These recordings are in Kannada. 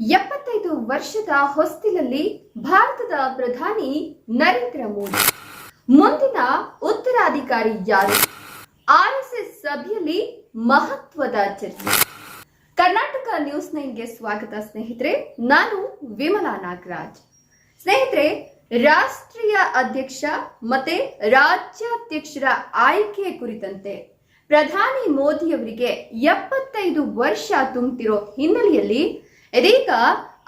ಎಪ್ಪತ್ತೈದು ವರ್ಷದ ಹೊಸ್ತಿಲಲ್ಲಿ ಭಾರತದ ಪ್ರಧಾನಿ ನರೇಂದ್ರ ಮೋದಿ. ಮುಂದಿನ ಉತ್ತರಾಧಿಕಾರಿ ಯಾರು? ಆರ್ಎಸ್ಎಸ್ ಸಭೆಯಲ್ಲಿ ಮಹತ್ವದ ಚರ್ಚೆ. ಕರ್ನಾಟಕ ನ್ಯೂಸ್ ನೈನ್ಗೆ ಸ್ವಾಗತ ಸ್ನೇಹಿತರೆ, ನಾನು ವಿಮಲಾ ನಾಗರಾಜ್. ಸ್ನೇಹಿತರೆ, ರಾಷ್ಟ್ರೀಯ ಅಧ್ಯಕ್ಷ ಮತ್ತೆ ರಾಜ್ಯಾಧ್ಯಕ್ಷರ ಆಯ್ಕೆ ಕುರಿತಂತೆ ಪ್ರಧಾನಿ ಮೋದಿಯವರಿಗೆ ಎಪ್ಪತ್ತೈದು ವರ್ಷ ತುಂಬುತ್ತಿರೋ ಹಿನ್ನೆಲೆಯಲ್ಲಿ ಇದೀಗ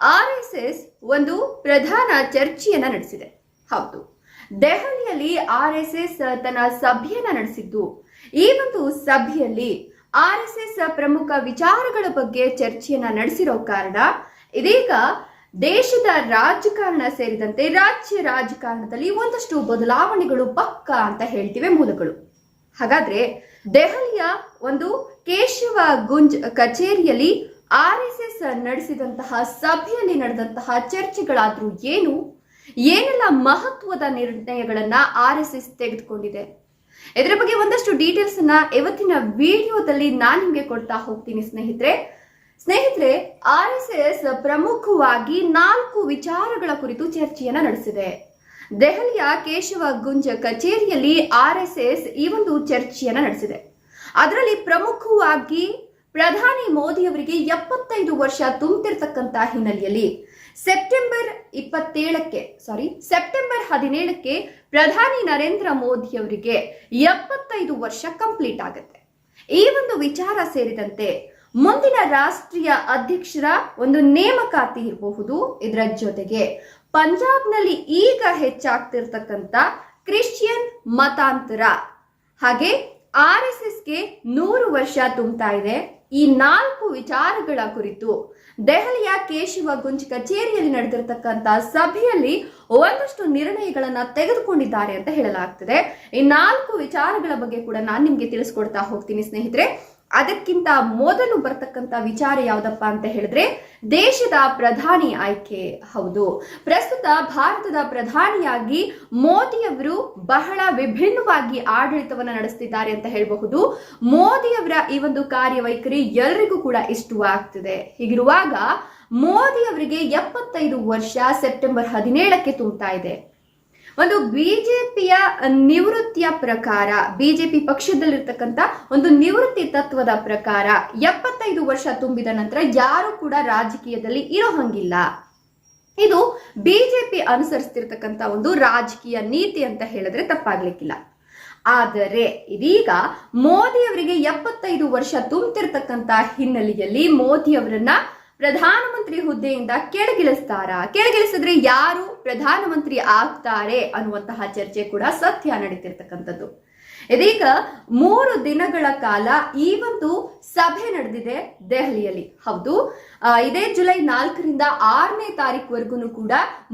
ಆರ್ ಎಸ್ ಎಸ್ ಒಂದು ಪ್ರಧಾನ ಚರ್ಚೆಯನ್ನ ನಡೆಸಿದೆ. ಹೌದು. ದೆಹಲಿಯಲ್ಲಿ ಆರ್ ಎಸ್ ಎಸ್ ತನ್ನ ಸಭೆಯನ್ನ ನಡೆಸಿದ್ದು. ಈ ಒಂದು ಸಭೆಯಲ್ಲಿ ಆರ್ ಎಸ್ ಎಸ್ ಪ್ರಮುಖ ವಿಚಾರಗಳ ಬಗ್ಗೆ ಚರ್ಚೆಯನ್ನ ನಡೆಸಿರೋ ಕಾರಣ ಇದೀಗ ದೇಶದ ರಾಜಕಾರಣ ಸೇರಿದಂತೆ ರಾಜ್ಯ ರಾಜಕಾರಣದಲ್ಲಿ ಒಂದಷ್ಟು ಬದಲಾವಣೆಗಳು ಪಕ್ಕ ಅಂತ ಹೇಳ್ತಿವೆ ಮೂಲಗಳು. ಹಾಗಾದ್ರೆ ದೆಹಲಿಯ ಒಂದು ಕೇಶವ ಗುಂಜ್ ಕಚೇರಿಯಲ್ಲಿ ಆರ್ ಎಸ್ ಎಸ್ ನಡೆಸಿದಂತಹ ಸಭೆಯಲ್ಲಿ ನಡೆದಂತಹ ಚರ್ಚೆಗಳಾದ್ರೂ ಏನು? ಏನೆಲ್ಲ ಮಹತ್ವದ ನಿರ್ಣಯಗಳನ್ನ ಆರ್ ಎಸ್ ಎಸ್ ತೆಗೆದುಕೊಂಡಿದೆ? ಇದರ ಬಗ್ಗೆ ಒಂದಷ್ಟು ಡೀಟೇಲ್ಸ್ ಅನ್ನ ಇವತ್ತಿನ ವಿಡಿಯೋದಲ್ಲಿ ನಾನು ನಿಮಗೆ ಕೊಡ್ತಾ ಹೋಗ್ತೀನಿ ಸ್ನೇಹಿತರೆ. ಸ್ನೇಹಿತರೆ, ಆರ್ ಎಸ್ ಎಸ್ ಪ್ರಮುಖವಾಗಿ ನಾಲ್ಕು ವಿಚಾರಗಳ ಕುರಿತು ಚರ್ಚೆಯನ್ನ ನಡೆಸಿದೆ. ದೆಹಲಿಯ ಕೇಶವ ಗುಂಜ ಕಚೇರಿಯಲ್ಲಿ ಆರ್ ಎಸ್ ಎಸ್ ಈ ಒಂದು ಚರ್ಚೆಯನ್ನ ನಡೆಸಿದೆ. ಅದರಲ್ಲಿ ಪ್ರಮುಖವಾಗಿ ಪ್ರಧಾನಿ ಮೋದಿ ಅವರಿಗೆ ಎಪ್ಪತ್ತೈದು ವರ್ಷ ತುಂಬುತ್ತಿರತಕ್ಕಂತ ಹಿನ್ನೆಲೆಯಲ್ಲಿ ಸೆಪ್ಟೆಂಬರ್ ಇಪ್ಪತ್ತೇಳಕ್ಕೆ ಸಾರಿ ಸೆಪ್ಟೆಂಬರ್ ಹದಿನೇಳಕ್ಕೆ ಪ್ರಧಾನಿ ನರೇಂದ್ರ ಮೋದಿ ಅವರಿಗೆ ಎಪ್ಪತ್ತೈದು ವರ್ಷ ಕಂಪ್ಲೀಟ್ ಆಗುತ್ತೆ. ಈ ಒಂದು ವಿಚಾರ ಸೇರಿದಂತೆ ಮುಂದಿನ ರಾಷ್ಟ್ರೀಯ ಅಧ್ಯಕ್ಷರ ಒಂದು ನೇಮಕಾತಿ ಇರಬಹುದು. ಇದರ ಜೊತೆಗೆ ಪಂಜಾಬ್ನಲ್ಲಿ ಈಗ ಹೆಚ್ಚಾಗ್ತಿರ್ತಕ್ಕಂಥ ಕ್ರಿಶ್ಚಿಯನ್ ಮತಾಂತರ. ಹಾಗೆ ಆರ್ ಎಸ್ ಎಸ್ಗೆ ನೂರು ವರ್ಷ ತುಂಬ್ತಾ ಇದೆ. ಈ ನಾಲ್ಕು ವಿಚಾರಗಳ ಕುರಿತು ದೆಹಲಿಯ ಕೇಶವ ಗುಂಜ್ ಕಚೇರಿಯಲ್ಲಿ ನಡೆದಿರತಕ್ಕಂತ ಸಭೆಯಲ್ಲಿ ಒಂದಷ್ಟು ನಿರ್ಣಯಗಳನ್ನ ತೆಗೆದುಕೊಂಡಿದ್ದಾರೆ ಅಂತ ಹೇಳಲಾಗ್ತದೆ. ಈ ನಾಲ್ಕು ವಿಚಾರಗಳ ಬಗ್ಗೆ ಕೂಡ ನಾನು ನಿಮ್ಗೆ ತಿಳಿಸ್ಕೊಡ್ತಾ ಹೋಗ್ತೀನಿ ಸ್ನೇಹಿತರೆ. ಅದಕ್ಕಿಂತ ಮೊದಲು ಬರ್ತಕ್ಕಂಥ ವಿಚಾರ ಯಾವ್ದಪ್ಪ ಅಂತ ಹೇಳಿದ್ರೆ ದೇಶದ ಪ್ರಧಾನಿ ಆಯ್ಕೆ. ಹೌದು. ಪ್ರಸ್ತುತ ಭಾರತದ ಪ್ರಧಾನಿಯಾಗಿ ಮೋದಿಯವರು ಬಹಳ ವಿಭಿನ್ನವಾಗಿ ಆಡಳಿತವನ್ನ ನಡೆಸ್ತಿದ್ದಾರೆ ಅಂತ ಹೇಳಬಹುದು. ಮೋದಿಯವರ ಈ ಒಂದು ಕಾರ್ಯವೈಖರಿ ಎಲ್ರಿಗೂ ಕೂಡ ಇಷ್ಟವಾಗ್ತಿದೆ ಹೀಗಿರುವಾಗ ಮೋದಿ ಅವರಿಗೆ ಎಪ್ಪತ್ತೈದು ವರ್ಷ ಸೆಪ್ಟೆಂಬರ್ ಹದಿನೇಳಕ್ಕೆ ತುಂಬುತ್ತಾ ಇದೆ. ಒಂದು ಬಿಜೆಪಿಯ ನಿವೃತ್ತಿಯ ಪ್ರಕಾರ, ಬಿಜೆಪಿ ಪಕ್ಷದಲ್ಲಿರ್ತಕ್ಕಂಥ ಒಂದು ನಿವೃತ್ತಿ ತತ್ವದ ಪ್ರಕಾರ ಎಪ್ಪತ್ತೈದು ವರ್ಷ ತುಂಬಿದ ನಂತರ ಯಾರು ಕೂಡ ರಾಜಕೀಯದಲ್ಲಿ ಇರೋ ಹಂಗಿಲ್ಲ. ಇದು ಬಿಜೆಪಿ ಅನುಸರಿಸ್ತಿರ್ತಕ್ಕಂಥ ಒಂದು ರಾಜಕೀಯ ನೀತಿ ಅಂತ ಹೇಳಿದ್ರೆ ತಪ್ಪಾಗ್ಲಿಕ್ಕಿಲ್ಲ. ಆದರೆ ಇದೀಗ ಮೋದಿಯವರಿಗೆ ಎಪ್ಪತ್ತೈದು ವರ್ಷ ತುಂಬುತ್ತಿರ್ತಕ್ಕಂಥ ಹಿನ್ನೆಲೆಯಲ್ಲಿ ಮೋದಿ ಅವರನ್ನ ಪ್ರಧಾನಮಂತ್ರಿ ಹುದ್ದೆಯಿಂದ ಕೆಳಗಿಳಿಸ್ತಾರ. ಕೆಳಗಿಳಿಸಿದ್ರೆ ಯಾರು ಪ್ರಧಾನಮಂತ್ರಿ ಆಗ್ತಾರೆ ಅನ್ನುವಂತಹ ಚರ್ಚೆ ಕೂಡ ಸತ್ಯ ನಡೀತಿರ್ತಕ್ಕಂಥದ್ದು. ಇದೀಗ ಮೂರು ದಿನಗಳ ಕಾಲ ಈ ಒಂದು ಸಭೆ ನಡೆದಿದೆ ದೆಹಲಿಯಲ್ಲಿ. ಹೌದು ಇದೇ ಜುಲೈ ನಾಲ್ಕರಿಂದ ಆರನೇ ತಾರೀಕುವರೆಗೂ ಕೂಡ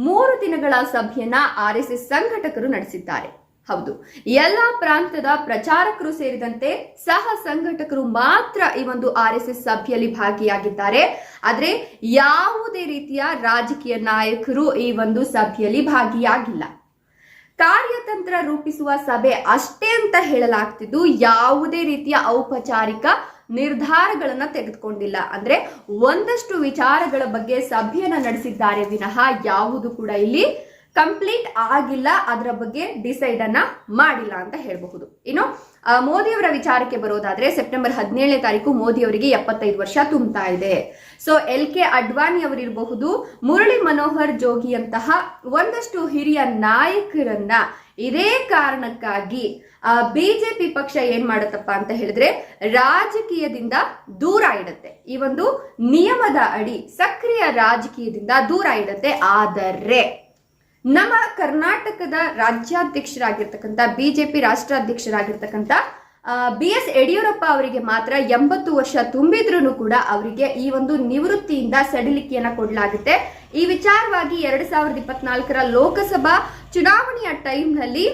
ಮೂರು ದಿನಗಳ ಸಭೆಯನ್ನ ಆರ್ ಸಂಘಟಕರು ನಡೆಸಿದ್ದಾರೆ. ಹೌದು. ಎಲ್ಲ ಪ್ರಾಂತದ ಪ್ರಚಾರಕರು ಸೇರಿದಂತೆ ಸಹ ಸಂಘಟಕರು ಮಾತ್ರ ಈ ಒಂದು ಆರ್ ಎಸ್ ಎಸ್ ಸಭೆಯಲ್ಲಿ ಭಾಗಿಯಾಗಿದ್ದಾರೆ. ಆದ್ರೆ ಯಾವುದೇ ರೀತಿಯ ರಾಜಕೀಯ ನಾಯಕರು ಈ ಒಂದು ಸಭೆಯಲ್ಲಿ ಭಾಗಿಯಾಗಿಲ್ಲ. ಕಾರ್ಯತಂತ್ರ ರೂಪಿಸುವ ಸಭೆ ಅಷ್ಟೇ ಅಂತ ಹೇಳಲಾಗ್ತಿದ್ದು ಯಾವುದೇ ರೀತಿಯ ಔಪಚಾರಿಕ ನಿರ್ಧಾರಗಳನ್ನ ತೆಗೆದುಕೊಂಡಿಲ್ಲ. ಅಂದ್ರೆ ಒಂದಷ್ಟು ವಿಚಾರಗಳ ಬಗ್ಗೆ ಸಭೆಯನ್ನ ನಡೆಸಿದ್ದಾರೆ ವಿನಃ ಯಾವುದು ಕೂಡ ಇಲ್ಲಿ ಕಂಪ್ಲೀಟ್ ಆಗಿಲ್ಲ, ಅದರ ಬಗ್ಗೆ ಡಿಸೈಡ್ ಅನ್ನ ಮಾಡಿಲ್ಲ ಅಂತ ಹೇಳಬಹುದು. ಇನ್ನು ಮೋದಿಯವರ ವಿಚಾರಕ್ಕೆ ಬರೋದಾದ್ರೆ ಸೆಪ್ಟೆಂಬರ್ ಹದಿನೇಳನೇ ತಾರೀಕು ಮೋದಿ ಅವರಿಗೆ ಎಪ್ಪತ್ತೈದು ವರ್ಷ ತುಂಬ್ತಾ ಇದೆ. ಸೊ ಎಲ್ ಕೆ ಅಡ್ವಾಣಿ ಅವರಿರಬಹುದು, ಮುರಳಿ ಮನೋಹರ್ ಜೋಗಿಯಂತಹ ಒಂದಷ್ಟು ಹಿರಿಯ ನಾಯಕರನ್ನ ಇದೇ ಕಾರಣಕ್ಕಾಗಿ ಬಿಜೆಪಿ ಪಕ್ಷ ಏನ್ ಮಾಡುತ್ತಪ್ಪ ಅಂತ ಹೇಳಿದ್ರೆ ರಾಜಕೀಯದಿಂದ ದೂರ ಇಡುತ್ತೆ. ಈ ಒಂದು ನಿಯಮದ ಅಡಿ ಸಕ್ರಿಯ ರಾಜಕೀಯದಿಂದ ದೂರ ಇಡುತ್ತೆ. ಆದರೆ ನಮ್ಮ ಕರ್ನಾಟಕದ ರಾಜ್ಯಾಧ್ಯಕ್ಷರಾಗಿರ್ತಕ್ಕಂಥ, ಬಿಜೆಪಿ ರಾಷ್ಟ್ರಾಧ್ಯಕ್ಷರಾಗಿರ್ತಕ್ಕಂಥ ಬಿ ಎಸ್ ಯಡಿಯೂರಪ್ಪ ಅವರಿಗೆ ಮಾತ್ರ ಎಂಬತ್ತು ವರ್ಷ ತುಂಬಿದ್ರೂ ಕೂಡ ಅವರಿಗೆ ಈ ಒಂದು ನಿವೃತ್ತಿಯಿಂದ ಸಡಿಲಿಕೆಯನ್ನ ಕೊಡಲಾಗುತ್ತೆ. ಈ ವಿಚಾರವಾಗಿ ಎರಡ್ ಸಾವಿರದ ಇಪ್ಪತ್ನಾಲ್ಕರ ಲೋಕಸಭಾ ಚುನಾವಣೆಯ ಟೈಮ್ನಲ್ಲಿ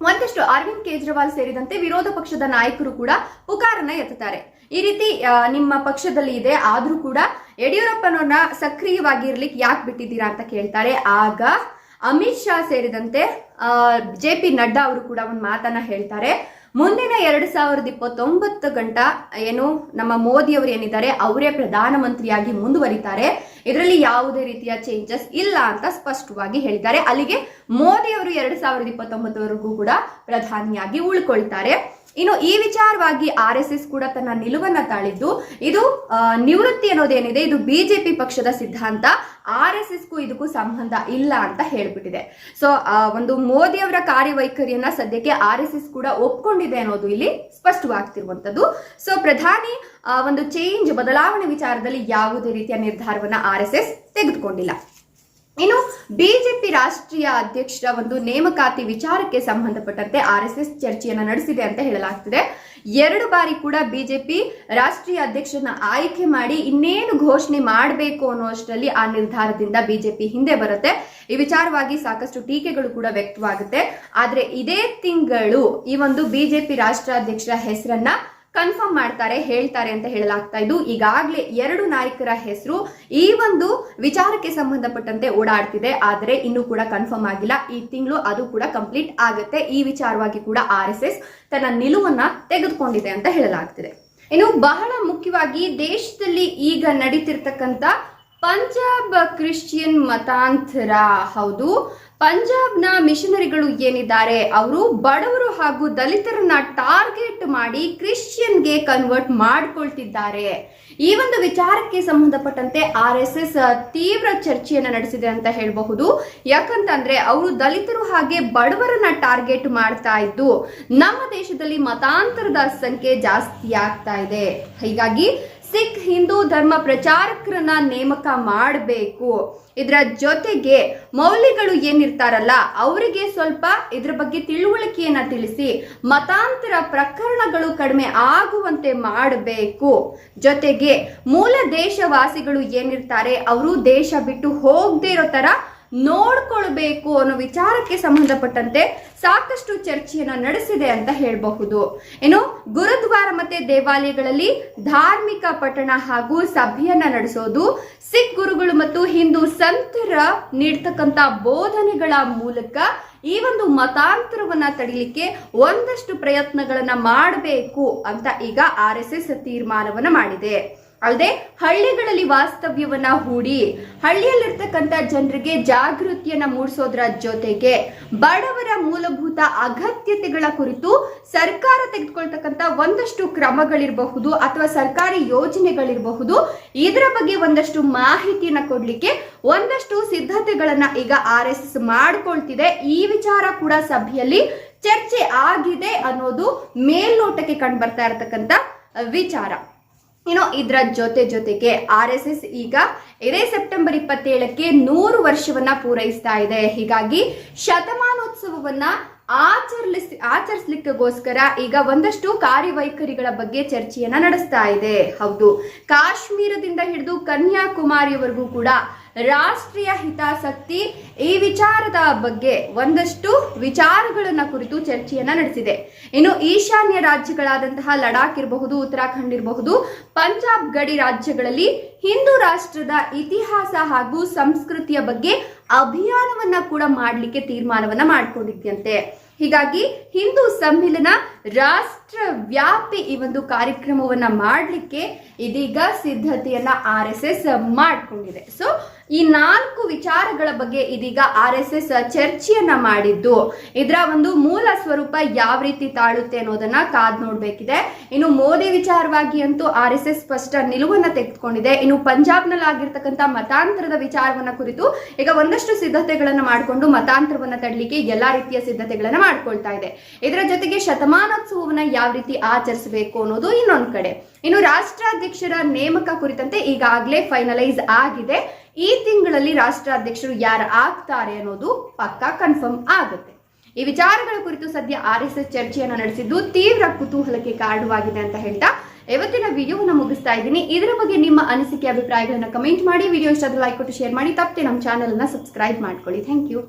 ಒಂದಷ್ಟು ಅರವಿಂದ್ ಕೇಜ್ರಿವಾಲ್ ಸೇರಿದಂತೆ ವಿರೋಧ ಪಕ್ಷದ ನಾಯಕರು ಕೂಡ ಪುಕಾರನ್ನ ಎತ್ತುತ್ತಾರೆ. ಈ ರೀತಿ ನಿಮ್ಮ ಪಕ್ಷದಲ್ಲಿ ಇದೆ, ಆದ್ರೂ ಕೂಡ ಯಡಿಯೂರಪ್ಪನವ್ರನ್ನ ಸಕ್ರಿಯವಾಗಿ ಇರ್ಲಿಕ್ಕೆ ಯಾಕೆ ಬಿಟ್ಟಿದ್ದೀರಾ ಅಂತ ಕೇಳ್ತಾರೆ. ಆಗ ಅಮಿತ್ ಶಾ ಸೇರಿದಂತೆ ಜೆ ಪಿ ನಡ್ಡಾ ಅವರು ಕೂಡ ಒಂದು ಮಾತನ್ನ ಹೇಳ್ತಾರೆ. ಮುಂದಿನ ಎರಡು ಸಾವಿರದ ಇಪ್ಪತ್ತೊಂಬತ್ತು ಗಂಟ ಏನು ನಮ್ಮ ಮೋದಿ ಅವರು ಏನಿದ್ದಾರೆ, ಅವರೇ ಪ್ರಧಾನಮಂತ್ರಿಯಾಗಿ ಮುಂದುವರಿತಾರೆ. ಇದರಲ್ಲಿ ಯಾವುದೇ ರೀತಿಯ ಚೇಂಜಸ್ ಇಲ್ಲ ಅಂತ ಸ್ಪಷ್ಟವಾಗಿ ಹೇಳಿದ್ದಾರೆ. ಅಲ್ಲಿಗೆ ಮೋದಿಯವರು ಎರಡು ಸಾವಿರದ ಇಪ್ಪತ್ತೊಂಬತ್ತವರೆಗೂ ಕೂಡ ಪ್ರಧಾನಿಯಾಗಿ ಉಳ್ಕೊಳ್ತಾರೆ. ಇನ್ನು ಈ ವಿಚಾರವಾಗಿ ಆರ್ ಎಸ್ ಕೂಡ ತನ್ನ ನಿಲುವನ್ನ ತಾಳಿದ್ದು, ಇದು ನಿವೃತ್ತಿ ಅನ್ನೋದೇನಿದೆ, ಇದು ಬಿಜೆಪಿ ಪಕ್ಷದ ಸಿದ್ಧಾಂತ, ಆರ್ ಎಸ್ ಎಸ್ಗೂ ಇದಕ್ಕೂ ಸಂಬಂಧ ಇಲ್ಲ ಅಂತ ಹೇಳ್ಬಿಟ್ಟಿದೆ. ಸೊ ಒಂದು ಮೋದಿ ಅವರ ಕಾರ್ಯವೈಖರಿಯನ್ನ ಸದ್ಯಕ್ಕೆ ಆರ್ ಎಸ್ ಎಸ್ ಕೂಡ ಒಪ್ಕೊಂಡಿದೆ ಅನ್ನೋದು ಇಲ್ಲಿ ಸ್ಪಷ್ಟವಾಗ್ತಿರುವಂತದ್ದು ಸೊ ಪ್ರಧಾನಿ ಒಂದು ಚೇಂಜ್ ಬದಲಾವಣೆ ವಿಚಾರದಲ್ಲಿ ಯಾವುದೇ ರೀತಿಯ ನಿರ್ಧಾರವನ್ನ ಆರ್ ಎಸ್ ಎಸ್ ತೆಗೆದುಕೊಂಡಿಲ್ಲ. ಇನ್ನು ಬಿಜೆಪಿ ರಾಷ್ಟ್ರೀಯ ಅಧ್ಯಕ್ಷರ ಒಂದು ನೇಮಕಾತಿ ವಿಚಾರಕ್ಕೆ ಸಂಬಂಧಪಟ್ಟಂತೆ ಆರ್ ಎಸ್ ಎಸ್ ಚರ್ಚೆಯನ್ನ ನಡೆಸಿದೆ ಅಂತ ಹೇಳಲಾಗ್ತಿದೆ. ಎರಡು ಬಾರಿ ಕೂಡ ಬಿಜೆಪಿ ರಾಷ್ಟ್ರೀಯ ಅಧ್ಯಕ್ಷರನ್ನ ಆಯ್ಕೆ ಮಾಡಿ ಇನ್ನೇನು ಘೋಷಣೆ ಮಾಡಬೇಕು ಅನ್ನೋಷ್ಟರಲ್ಲಿ ಆ ನಿರ್ಧಾರದಿಂದ ಬಿಜೆಪಿ ಹಿಂದೆ ಬರುತ್ತೆ. ಈ ವಿಚಾರವಾಗಿ ಸಾಕಷ್ಟು ಟೀಕೆಗಳು ಕೂಡ ವ್ಯಕ್ತವಾಗುತ್ತೆ. ಆದ್ರೆ ಇದೇ ತಿಂಗಳು ಈ ಒಂದು ಬಿಜೆಪಿ ರಾಷ್ಟ್ರಾಧ್ಯಕ್ಷರ ಹೆಸರನ್ನ ಕನ್ಫರ್ಮ್ ಮಾಡ್ತಾರೆ, ಹೇಳ್ತಾರೆ ಅಂತ ಹೇಳಲಾಗ್ತಾ ಇದ್ದು, ಈಗಾಗಲೇ ಎರಡು ನಾಯಕರ ಹೆಸರು ಈ ಒಂದು ವಿಚಾರಕ್ಕೆ ಸಂಬಂಧಪಟ್ಟಂತೆ ಓಡಾಡ್ತಿದೆ. ಆದರೆ ಇನ್ನೂ ಕೂಡ ಕನ್ಫರ್ಮ್ ಆಗಿಲ್ಲ. ಈ ತಿಂಗಳು ಅದು ಕೂಡ ಕಂಪ್ಲೀಟ್ ಆಗುತ್ತೆ. ಈ ವಿಚಾರವಾಗಿ ಕೂಡ ಆರ್ ಎಸ್ ಎಸ್ ತನ್ನ ನಿಲುವನ್ನ ತೆಗೆದುಕೊಂಡಿದೆ ಅಂತ ಹೇಳಲಾಗ್ತಿದೆ. ಇನ್ನು ಬಹಳ ಮುಖ್ಯವಾಗಿ ದೇಶದಲ್ಲಿ ಈಗ ನಡೀತಿರ್ತಕ್ಕಂಥ ಪಂಜಾಬ್ ಕ್ರಿಶ್ಚಿಯನ್ ಮತಾಂತರ. ಹೌದು. ಪಂಜಾಬ್ನ ಮಿಷನರಿಗಳು ಏನಿದ್ದಾರೆ? ಅವರು ಬಡವರು ಹಾಗೂ ದಲಿತರನ್ನ ಟಾರ್ಗೆಟ್ ಮಾಡಿ ಕ್ರಿಶ್ಚಿಯನ್ಗೆ ಕನ್ವರ್ಟ್ ಮಾಡಿಕೊಳ್ತಿದ್ದಾರೆ. ಈ ಒಂದು ವಿಚಾರಕ್ಕೆ ಸಂಬಂಧಪಟ್ಟಂತೆ ಆರ್ ಎಸ್ ಎಸ್ ತೀವ್ರ ಚರ್ಚೆಯನ್ನ ನಡೆಸಿದೆ ಅಂತ ಹೇಳಬಹುದು. ಯಾಕಂತಂದ್ರೆ ಅವರು ದಲಿತರು ಹಾಗೆ ಬಡವರನ್ನ ಟಾರ್ಗೆಟ್ ಮಾಡ್ತಾ ಇದ್ದು, ನಮ್ಮ ದೇಶದಲ್ಲಿ ಮತಾಂತರದ ಸಂಖ್ಯೆ ಜಾಸ್ತಿ ಆಗ್ತಾ ಇದೆ. ಹೀಗಾಗಿ ಸಿಖ್ ಹಿಂದೂ ಧರ್ಮ ಪ್ರಚಾರಕರನ್ನ ನೇಮಕ ಮಾಡಬೇಕು. ಇದರ ಜೊತೆಗೆ ಮೌಲ್ಯಗಳು ಏನಿರ್ತಾರಲ್ಲ, ಅವರಿಗೆ ಸ್ವಲ್ಪ ಇದ್ರ ಬಗ್ಗೆ ತಿಳುವಳಿಕೆಯನ್ನ ತಿಳಿಸಿ, ಮತಾಂತರ ಪ್ರಕರಣಗಳು ಕಡಿಮೆ ಆಗುವಂತೆ ಮಾಡಬೇಕು. ಜೊತೆಗೆ ಮೂಲ ದೇಶವಾಸಿಗಳು ಏನಿರ್ತಾರೆ, ಅವರು ದೇಶ ಬಿಟ್ಟು ಹೋಗದೇ ಇರೋ ತರ ನೋಡ್ಕೊಳ್ಬೇಕು ಅನ್ನೋ ವಿಚಾರಕ್ಕೆ ಸಂಬಂಧಪಟ್ಟಂತೆ ಸಾಕಷ್ಟು ಚರ್ಚೆಯನ್ನ ನಡೆಸಿದೆ ಅಂತ ಹೇಳಬಹುದು. ಏನು ಗುರುದ್ವಾರ ಮತ್ತೆ ದೇವಾಲಯಗಳಲ್ಲಿ ಧಾರ್ಮಿಕ ಪಠಣ ಹಾಗೂ ಸಭೆಯನ್ನ ನಡೆಸೋದು ಸಿಖ್ ಗುರುಗಳು ಮತ್ತು ಹಿಂದೂ ಸಂತರ ನೀಡ್ತಕ್ಕಂಥ ಬೋಧನೆಗಳ ಮೂಲಕ ಈ ಒಂದು ಮತಾಂತರವನ್ನ ತಡಿಲಿಕ್ಕೆ ಒಂದಷ್ಟು ಪ್ರಯತ್ನಗಳನ್ನ ಮಾಡಬೇಕು ಅಂತ ಈಗ ಆರ್ ಎಸ್ ಎಸ್ ತೀರ್ಮಾನವನ್ನ ಮಾಡಿದೆ. ಅಲ್ಲದೆ ಹಳ್ಳಿಗಳಲ್ಲಿ ವಾಸ್ತವ್ಯವನ್ನ ಹೂಡಿ, ಹಳ್ಳಿಯಲ್ಲಿರ್ತಕ್ಕಂಥ ಜನರಿಗೆ ಜಾಗೃತಿಯನ್ನ ಮೂಡಿಸೋದ್ರ ಜೊತೆಗೆ ಬಡವರ ಮೂಲಭೂತ ಅಗತ್ಯತೆಗಳ ಕುರಿತು ಸರ್ಕಾರ ತೆಗೆದುಕೊಳ್ತಕ್ಕಂಥ ಒಂದಷ್ಟು ಕ್ರಮಗಳಿರಬಹುದು ಅಥವಾ ಸರ್ಕಾರಿ ಯೋಜನೆಗಳಿರಬಹುದು. ಇದರ ಬಗ್ಗೆ ಒಂದಷ್ಟು ಮಾಹಿತಿಯನ್ನ ಕೊಡ್ಲಿಕ್ಕೆ ಒಂದಷ್ಟು ಸಿದ್ಧತೆಗಳನ್ನ ಈಗ ಆರ್ ಎಸ್ ಮಾಡ್ಕೊಳ್ತಿದೆ. ಈ ವಿಚಾರ ಕೂಡ ಸಭೆಯಲ್ಲಿ ಚರ್ಚೆ ಆಗಿದೆ ಅನ್ನೋದು ಮೇಲ್ನೋಟಕ್ಕೆ ಕಂಡು ಬರ್ತಾ ಇರತಕ್ಕಂಥ ವಿಚಾರ. ಇನ್ನು ಇದರ ಜೊತೆ ಜೊತೆಗೆ ಆರ್ ಎಸ್ ಎಸ್ ಈಗ ಇದೇ ಸೆಪ್ಟೆಂಬರ್ ಇಪ್ಪತ್ತೇಳಕ್ಕೆ ನೂರು ವರ್ಷವನ್ನ ಪೂರೈಸ್ತಾ ಇದೆ. ಹೀಗಾಗಿ ಶತಮಾನೋತ್ಸವವನ್ನ ಆಚರಿಸ್ ಆಚರಿಸ್ಲಿಕ್ಕೋಸ್ಕರ ಈಗ ಒಂದಷ್ಟು ಕಾರ್ಯವೈಖರಿಗಳ ಬಗ್ಗೆ ಚರ್ಚೆಯನ್ನ ನಡೆಸ್ತಾ ಇದೆ. ಹೌದು. ಕಾಶ್ಮೀರದಿಂದ ಹಿಡಿದು ಕನ್ಯಾಕುಮಾರಿಯವರೆಗೂ ಕೂಡ ರಾಷ್ಟ್ರೀಯ ಹಿತಾಸಕ್ತಿ ಈ ವಿಚಾರದ ಬಗ್ಗೆ ಒಂದಷ್ಟು ವಿಚಾರಗಳನ್ನ ಕುರಿತು ಚರ್ಚೆಯನ್ನ ನಡೆಸಿದೆ. ಇನ್ನು ಈಶಾನ್ಯ ರಾಜ್ಯಗಳಾದಂತಹ ಲಡಾಖ್ ಇರಬಹುದು, ಉತ್ತರಾಖಂಡ್ ಇರಬಹುದು, ಪಂಜಾಬ್ ಗಡಿ ರಾಜ್ಯಗಳಲ್ಲಿ ಹಿಂದೂ ರಾಷ್ಟ್ರದ ಇತಿಹಾಸ ಹಾಗೂ ಸಂಸ್ಕೃತಿಯ ಬಗ್ಗೆ ಅಭಿಯಾನವನ್ನ ಕೂಡ ಮಾಡಲಿಕ್ಕೆ ತೀರ್ಮಾನವನ್ನ ಮಾಡ್ಕೊಂಡಿದ್ಯಂತೆ. ಹೀಗಾಗಿ ಹಿಂದೂ ಸಮ್ಮಿಲನ ರಾಷ್ಟ್ರ ವ್ಯಾಪಿ ಈ ಒಂದು ಕಾರ್ಯಕ್ರಮವನ್ನ ಮಾಡಲಿಕ್ಕೆ ಇದೀಗ ಸಿದ್ಧತೆಯನ್ನ ಆರ್ ಎಸ್ ಎಸ್ ಮಾಡ್ಕೊಂಡಿದೆ. ಸೊ ಈ ನಾಲ್ಕು ವಿಚಾರಗಳ ಬಗ್ಗೆ ಇದೀಗ ಆರ್ ಎಸ್ ಎಸ್ ಚರ್ಚೆಯನ್ನ ಮಾಡಿದ್ದು. ಇದರ ಒಂದು ಮೂಲ ಸ್ವರೂಪ ಯಾವ ರೀತಿ ತಾಳುತ್ತೆ ಅನ್ನೋದನ್ನ ಕಾದ್ ನೋಡ್ಬೇಕಿದೆ. ಇನ್ನು ಮೋದಿ ವಿಚಾರವಾಗಿ ಅಂತೂ ಆರ್ ಎಸ್ ಎಸ್ ಸ್ಪಷ್ಟ ನಿಲುವನ್ನ ತೆಗೆದುಕೊಂಡಿದೆ. ಇನ್ನು ಪಂಜಾಬ್ನಲ್ಲಿ ಆಗಿರ್ತಕ್ಕಂಥ ಮತಾಂತರದ ವಿಚಾರವನ್ನ ಕುರಿತು ಈಗ ಒಂದಷ್ಟು ಸಿದ್ಧತೆಗಳನ್ನ ಮಾಡಿಕೊಂಡು ಮತಾಂತರವನ್ನ ತಡಲಿಕ್ಕೆ ಎಲ್ಲಾ ರೀತಿಯ ಸಿದ್ಧತೆಗಳನ್ನ ಮಾಡ್ಕೊಳ್ತಾ ಇದೆ. ಇದರ ಜೊತೆಗೆ ಶತಮಾನೋತ್ಸವವನ್ನ ಯಾವ ರೀತಿ ಆಚರಿಸಬೇಕು ಅನ್ನೋದು ಇನ್ನೊಂದ್ ಕಡೆ. ಇನ್ನು ರಾಷ್ಟ್ರಾಧ್ಯಕ್ಷರ ನೇಮಕ ಕುರಿತಂತೆ ಈಗಾಗಲೇ ಫೈನಲೈಸ್ ಆಗಿದೆ. ಈ ತಿಂಗಳಲ್ಲಿ ರಾಷ್ಟ್ರಾಧ್ಯಕ್ಷರು ಯಾರು ಆಗ್ತಾರೆ ಅನ್ನೋದು ಪಕ್ಕಾ ಕನ್ಫರ್ಮ್ ಆಗುತ್ತೆ. ಈ ವಿಚಾರಗಳ ಕುರಿತು ಸದ್ಯ ಆರ್ ಎಸ್ ಎಸ್ ಚರ್ಚೆಯನ್ನು ನಡೆಸಿದ್ದು ತೀವ್ರ ಕುತೂಹಲಕ್ಕೆ ಕಾರಣವಾಗಿದೆ ಅಂತ ಹೇಳ್ತಾ ಇವತ್ತಿನ ವಿಡಿಯೋವನ್ನು ಮುಗಿಸ್ತಾ ಇದ್ದೀನಿ. ಇದರ ಬಗ್ಗೆ ನಿಮ್ಮ ಅನಿಸಿಕೆ, ಅಭಿಪ್ರಾಯಗಳನ್ನು ಕಮೆಂಟ್ ಮಾಡಿ. ವಿಡಿಯೋ ಇಷ್ಟ ಲೈಕ್ ಕೊಟ್ಟು ಶೇರ್ ಮಾಡಿ. ತಪ್ಪದೆ ನಮ್ಮ ಚಾನಲ್ ಅನ್ನ ಸಬ್ಸ್ಕ್ರೈಬ್ ಮಾಡ್ಕೊಳ್ಳಿ. Thank you